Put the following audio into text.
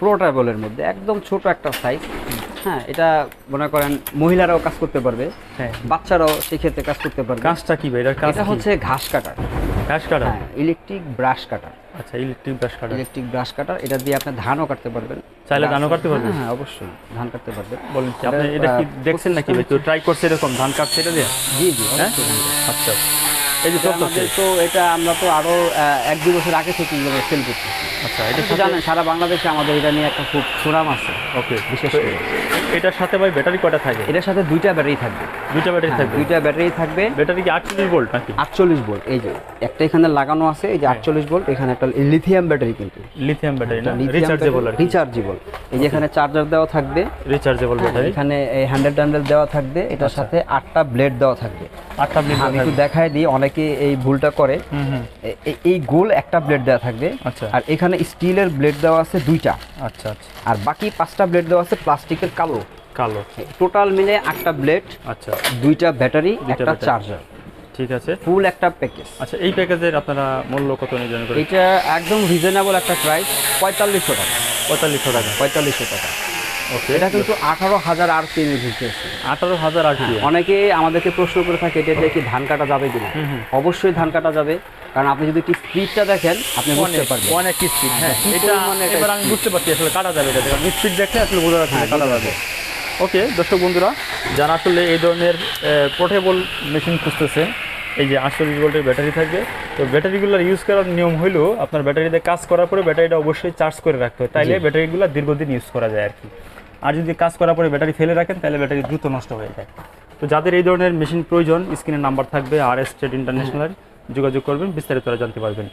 পোর্টেবলের মধ্যে একদম ছোট একটা সাইজ হ্যাঁ এটা মনে করেন মহিলারাও কাজ করতে পারবে হ্যাঁ। বাচ্চারাও সেক্ষেত্রে কাজ করতে পারবে। কাজটা কি ভাই? এটা হচ্ছে ঘাস কাটার। ঘাস কাটা হ্যাঁ ইলেকট্রিক ব্রাশ কাটার আচ্ছা ইলেকট্রিক ব্রাশ কাটা ইলেকট্রিক ব্রাশ কাটার এটা দিয়ে আপনি ধানও কাটতে পারবেন। চাইলে ধানও কাটতে পারবেন? হ্যাঁ, হ্যাঁ অবশ্যই ধান কাটতে পারবেন। বলেন কি আপনি এটা কি দেখছেন নাকি ভাই? কেউ ট্রাই করছে এরকম ধান কাটছে এটা দিয়ে? জি জি হ্যাঁ। আচ্ছা। এই যে তো এটা আমরা তো আরও এক দুই বছর আগে থেকে সেল করতেছি। আচ্ছা এটা জানেন সারা বাংলাদেশে আমাদের এটা নিয়ে একটা খুব সুনাম আছে। ওকে বিশেষ করে। এটার সাথে ভাই ব্যাটারি কয়টা থাকে এটার সাথে দুইটা ব্যাটারি থাকবে। দুইটা ব্যাটারি হ্যাঁ, থাকবে? দুইটা ব্যাটারি থাকবে। ব্যাটারি কি আটচল্লিশ ভোল্ট নাকি? আটচল্লিশ ভোল্ট এই যে একটা এখানে লাগানো আছে এই যে আটচল্লিশ ভোল্ট এখানে একটা লিথিয়াম ব্যাটারি কিন্তু। লিথিয়াম ব্যাটারি না? রিচার্জেবল রিচার্জেবল এই যে এখানে চার্জার দেওয়া থাকবে। রিচার্জেবল ব্যাটারি এখানে এই হ্যান্ডেল ট্যান্ডেল দেওয়া থাকবে আচ্ছা। এটার সাথে আটটা ব্লেড দেওয়া থাকবে। আটটা ব্লেড আমি একটু দেখায় দিই অনেকে এই ভুলটা করে। এই গোল একটা ব্লেড দেওয়া থাকবে। আচ্ছা। আর এখানে স্টিলের ব্লেড দেওয়া আছে দুইটা। আচ্ছা আচ্ছা। আর বাকি পাঁচটা ব্লেড দেওয়া আছে প্লাস্টিকের কালো। কালো। টোটাল মিলে আটটা ব্লেড আচ্ছা। দুইটা ব্যাটারি একটা চার্জার। ঠিক আছে। ফুল একটা প্যাকেজ। আচ্ছা এই প্যাকেজের আপনারা মূল্য কত নির্ধারণ করেন? এটা একদম রিজনেবল একটা প্রাইস পঁয়তাল্লিশশো টাকা। পঁয়তাল্লিশশো টাকা। পঁয়তাল্লিশশো টাকা। ওকে এটা কিন্তু আঠারো হাজার আর তিন ঘুরতে আঠারো হাজার আর কি অনেকে আমাদেরকে প্রশ্ন করে থাকে এটা দিয়ে কি ধান কাটা যাবে কিনা? অবশ্যই ধান কাটা যাবে। কারণ আপনি যদি একটু স্পিডটা দেখেন আপনি বুঝতে পারবেন। অনেক স্পিড হ্যাঁ এটা পরিমাণে এটা এবার আমি বুঝতে পারছি আসলে কাটা যাবে এটা। স্পিড দেখলে আসলে বোঝা যাচ্ছে হ্যাঁ, কাটা যাবে। ওকে দর্শক বন্ধুরা যারা আসলে এই ধরনের পোর্টেবল মেশিন খুঁজতেছে এই যে আটচল্লিশ ভোল্টের ব্যাটারি থাকবে তো ব্যাটারিগুলোর ইউজ করার নিয়ম হলো আপনার ব্যাটারিতে কাজ করার পরে ব্যাটারিটা অবশ্যই চার্জ করে রাখতে হয়। তাইলে ব্যাটারিগুলো দীর্ঘদিন ইউজ করা যায় আর কি। আর যদি কাজ করার পরে ব্যাটারি ফেলে রাখেন তাহলে ব্যাটারি দ্রুত নষ্ট হয়ে যায়। তো যাদের এই ধরনের মেশিন প্রয়োজন স্ক্রিনের নাম্বার থাকবে আর এস ট্রেড ইন্টারন্যাশনাল যোগাযোগ করবেন বিস্তারিত জানতে পারবেন।